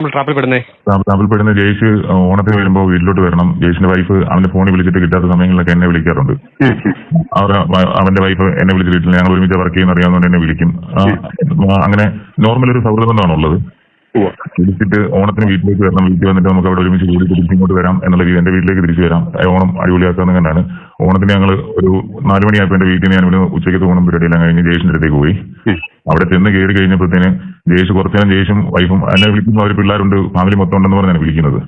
നമ്മൾ ട്രാപ്പിൽ പെടുന്നേ. ജയ്ഷ് ഓണത്തിന് വരുമ്പോൾ വീട്ടിലോട്ട് വരണം. ജയ്ഷിന്റെ വൈഫ് അവന്റെ ഫോണിൽ വിളിച്ചിട്ട് കിട്ടാത്ത സമയങ്ങളിലൊക്കെ എന്നെ വിളിക്കാറുണ്ട്. അവർ അവന്റെ വൈഫ് എന്നെ വിളിച്ചിട്ടില്ല ഞങ്ങൾ ഒരുമിച്ച് വർക്ക് ചെയ്യുന്ന അറിയാവുന്നതുകൊണ്ട് എന്നെ വിളിക്കും. അങ്ങനെ നോർമൽ ഒരു സൗഹൃദം ബന്ധമാണ് ഉള്ളത്. വിളിച്ചിട്ട് ഓണത്തിന് വീട്ടിലേക്ക് വരണം. വീട്ടിൽ വന്നിട്ട് നമുക്ക് അവിടെ ഒരുമിച്ച് കൂടി തിരിച്ചു ഇങ്ങോട്ട് വരാം എന്നുള്ള രീതി എന്റെ വീട്ടിലേക്ക് തിരിച്ചു വരാം. ഓണം അടിപൊളിയാക്കാന്ന് കണ്ടാണ്. ഓണത്തിന് ഞങ്ങൾ ഒരു നാല് മണിയായപ്പോൾ എന്റെ വീട്ടിൽ നിന്ന് ഞാൻ ഇവിടെ ഉച്ചയ്ക്ക് ഓണം പരിപാടിയെല്ലാം കഴിഞ്ഞ് ജയ്ഷിന്റെ അടുത്തേക്ക് പോയി. അവിടെ ചെന്ന് കയറി കഴിഞ്ഞപ്പോഴത്തേന് ജയ്ഷ് കുറച്ചു നേരം ജയ്ഷും വൈഫും എന്നെ വിളിക്കുന്ന ഒരു പിള്ളേരുണ്ട് ഫാമിലി മൊത്തം ഉണ്ടെന്ന് പറഞ്ഞാണ് വിളിക്കുന്നത്.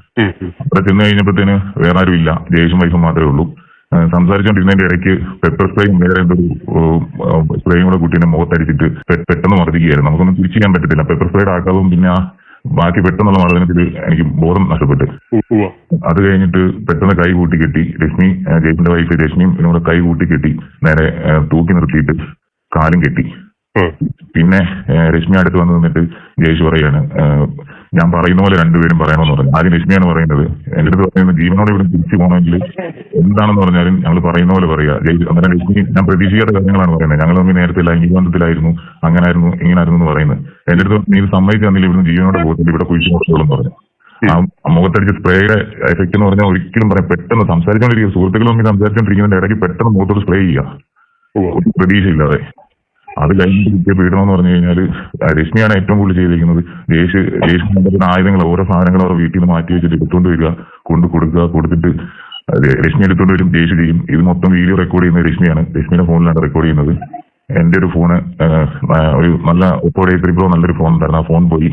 അവിടെ ചെന്ന് കഴിഞ്ഞപ്പോഴത്തേന് വേറെ ആരും ഇല്ല ജയേഷും വൈഫും മാത്രമേ ഉള്ളൂ. സംസാരിച്ചോണ്ടിരുന്നതിന്റെ സംസാരിച്ചുകൊണ്ടിരുന്നതിന്റെ ഇടയ്ക്ക് പെപ്പർ സ്പ്രേയും വേറെ എന്തൊരു സ്പ്രേയും കൂടെ കുട്ടീനെ മുഖത്തടിച്ചിട്ട് പെട്ടെന്ന് മർദ്ദിക്കുകയായിരുന്നു. നമുക്കൊന്നും തിരിച്ചു ചെയ്യാൻ പറ്റത്തില്ല. പെപ്പർ സ്പ്രേയുടെ ആക്കാവും പിന്നെ ബാക്കി പെട്ടെന്നുള്ള മർദ്ദനത്തിൽ എനിക്ക് ബോധം നഷ്ടപ്പെട്ടു. അത് കഴിഞ്ഞിട്ട് പെട്ടെന്ന് കൈ കൂട്ടി കെട്ടി രശ്മി ആ, വൈഫ് രശ്മിയും എന്നോട് കൈ കൂട്ടി കെട്ടി നേരെ തൂക്കി നിർത്തിയിട്ട് കാലും കെട്ടി. പിന്നെ രശ്മി അടുത്ത് വന്ന് നിന്നിട്ട് ജയേഷ് പറയാണ് ഞാൻ പറയുന്ന പോലെ രണ്ടുപേരും പറയണമെന്ന് പറഞ്ഞു. ആദ്യം രശ്മിയാണ് പറയുന്നത് എന്റെ അടുത്ത് പറയുന്നത് ജീവനോട് ഇവിടെ തിരിച്ചു പോകണമെങ്കിൽ എന്താണെന്ന് പറഞ്ഞാലും ഞങ്ങൾ പറയുന്ന പോലെ പറയുക ജയിച്ച് അന്നേരം രശ്മി ഞാൻ പ്രതീക്ഷിക്കാത്ത കാര്യങ്ങളാണ് പറയുന്നത്. ഞങ്ങൾ തമ്മിൽ നേരത്തെ അങ്ങനെ ആയിരുന്നു അങ്ങനായിരുന്നു ഇങ്ങനായിരുന്നു എന്ന് പറയുന്നത്. എന്റെ അടുത്ത് നീ സമ്മതിച്ചു തന്നില്ല ഇവിടുന്ന് ജീവനോട് പോകത്തില്ല ഇവിടെ കുഴിച്ചു നോക്കിയോളും പറഞ്ഞു. ആ മുഖത്തടിച്ച സ്പ്രേയുടെ എഫക്ട് എന്ന് പറഞ്ഞാൽ ഒരിക്കലും പറയാം പെട്ടെന്ന് സംസാരിച്ചുകൊണ്ടിരിക്കുക സുഹൃത്തുക്കൾ തമ്മിൽ സംസാരിച്ചുകൊണ്ടിരിക്കുന്നതിന്റെ ഇടയ്ക്ക് പെട്ടെന്ന് മുഖത്തോട് സ്പ്രേ ചെയ്യുക. പ്രതീക്ഷയില്ലാതെ. അത് കഴിഞ്ഞിട്ട് കിട്ടിയ പീഡനം എന്ന് പറഞ്ഞു കഴിഞ്ഞാൽ രശ്മിയാണ് ഏറ്റവും കൂടുതൽ ചെയ്തിരിക്കുന്നത്. രേഷ് കൊണ്ടുവരുന്ന ആയുധങ്ങൾ ഓരോ സാധനങ്ങൾ അവരുടെ വീട്ടിൽ നിന്ന് മാറ്റി വെച്ചിട്ട് എടുത്തുകൊണ്ട് വരിക കൊണ്ട് കൊടുക്കുക കൊടുത്തിട്ട് രശ്മി എടുത്തുകൊണ്ട് വരും ദേശ് ചെയ്യും. ഇത് മൊത്തം വീഡിയോ റെക്കോർഡ് ചെയ്യുന്നത് രശ്മിയാണ്. രശ്മിയുടെ ഫോണിലാണ് റെക്കോർഡ് ചെയ്യുന്നത്. എന്റെ ഒരു ഫോണ് ഒരു നല്ല ഒപ്പോ ഡേ ത്രീ പ്രോ നല്ലൊരു ഫോൺ ഉണ്ടായിരുന്നു. ആ ഫോൺ പോയി.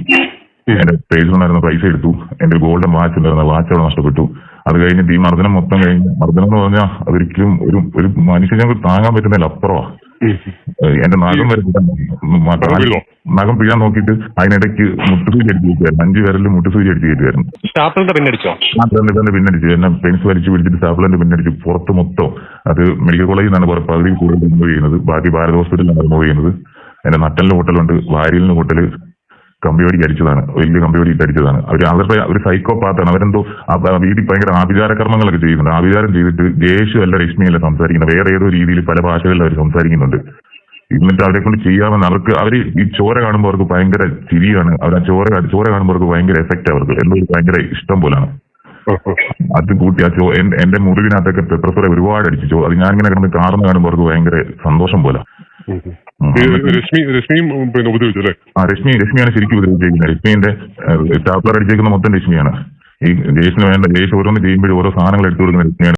എന്റെ പേജിൽ ഉണ്ടായിരുന്ന പൈസ എടുത്തു. എന്റെ ഗോൾഡൻ വാച്ച് ഉണ്ടായിരുന്ന. വാച്ച് അവിടെ നഷ്ടപ്പെട്ടു. അത് കഴിഞ്ഞിട്ട് ഈ മർദ്ദനം മൊത്തം കഴിഞ്ഞ് മർദ്ദനം എന്ന് പറഞ്ഞാൽ അതൊരിക്കലും ഒരു ഒരു മനുഷ്യനെ താങ്ങാൻ പറ്റുന്നതിൽ അപ്പുറമാ ഏഹ് എന്റെ നഖം വരെ? നഖം പിഴാൻ നോക്കിയിട്ട് അതിനിടയ്ക്ക് മുട്ടുസൂചി അടിച്ച് കയറ്റുമായിരുന്നു. അഞ്ചു പേരിൽ മുട്ടുസൂചി അടിച്ച് കയറ്റുമായിരുന്നു. സ്റ്റാപ്പിളിന്റെ പിന്നടിച്ചോ? മാത്രമല്ല തന്നെ പിന്നടിച്ചു. എന്നെ പെൻസ് വലിച്ചു പിടിച്ചിട്ട് സ്റ്റാപ്ലറിന്റെ പിന്നടിച്ചു പുറത്ത് മൊത്തം. അത് മെഡിക്കൽ കോളേജിൽ നിന്നാണ് പുറത്ത് പകുതി കൂടുതൽ റിമൂവ് ചെയ്യുന്നത്. ബാക്കി ഭാരത് ഹോസ്പിറ്റലിലാണ് റിമൂവ് ചെയ്യുന്നത്. എന്റെ നട്ടലിന് പൊട്ടലുണ്ട്. വാരിലിന് പൊട്ടൽ കമ്പിയോടിക്ക് അടിച്ചതാണ് വലിയ കമ്പിയോടിക്ക് അടിച്ചതാണ് അവർ അവരുടെ ഒരു സൈക്കോ പാത്താണ് അവരെന്തോ വീട്ടിൽ ഭയങ്കര ആഭിചാര കർമ്മങ്ങളൊക്കെ ചെയ്യുന്നുണ്ട്. ആഭിചാരം ചെയ്തിട്ട് അല്ല രശ്മിയല്ല സംസാരിക്കുന്നത്. വേറെ ഏതോ രീതിയിൽ പല ഭാഷകളിൽ അവർ സംസാരിക്കുന്നുണ്ട്. എന്നിട്ട് അവരെ കൊണ്ട് ചെയ്യാമെന്ന് അവർക്ക് അവർ ഈ ചോര കാണുമ്പോൾ അവർക്ക് ഭയങ്കര ചിരിയാണ്. അവർ ആ ചോര ചോര കാണുമ്പോൾ അവർക്ക് ഭയങ്കര എഫക്റ്റ് അവർക്ക്. എന്തോ ഭയങ്കര ഇഷ്ടം പോലാണ്. അത് കൂട്ടി ആ ചോ എന്റെ മുറിവിനകത്തൊക്കെ പെപ്പർ ഒരുപാട് അടിച്ചു അത് ഞാനിങ്ങനെ കിടന്ന് കാർന്ന് കാണുമ്പോൾ അവർക്ക് ഭയങ്കര സന്തോഷം പോലെ. രശ്മി രശ്മിയും ഉം, പിന്നെ ഉപദ്രവിച്ചു ആ രശ്മി രശ്മിയാണ് ശരിക്കും ഉപദ്രവിച്ചിരിക്കുന്നത് രശ്മിന്റെ സ്റ്റാപ്ലർ അടിച്ചേക്കുന്ന മൊത്തം രശ്മിയാണ്. ഈ ജയേഷിന് വേണ്ട ജയേഷ് ഓരോന്ന് ചെയ്യുമ്പോഴും ഓരോ സാധനങ്ങൾ എടുത്തു കൊടുക്കുന്ന രശ്മിയാണ്.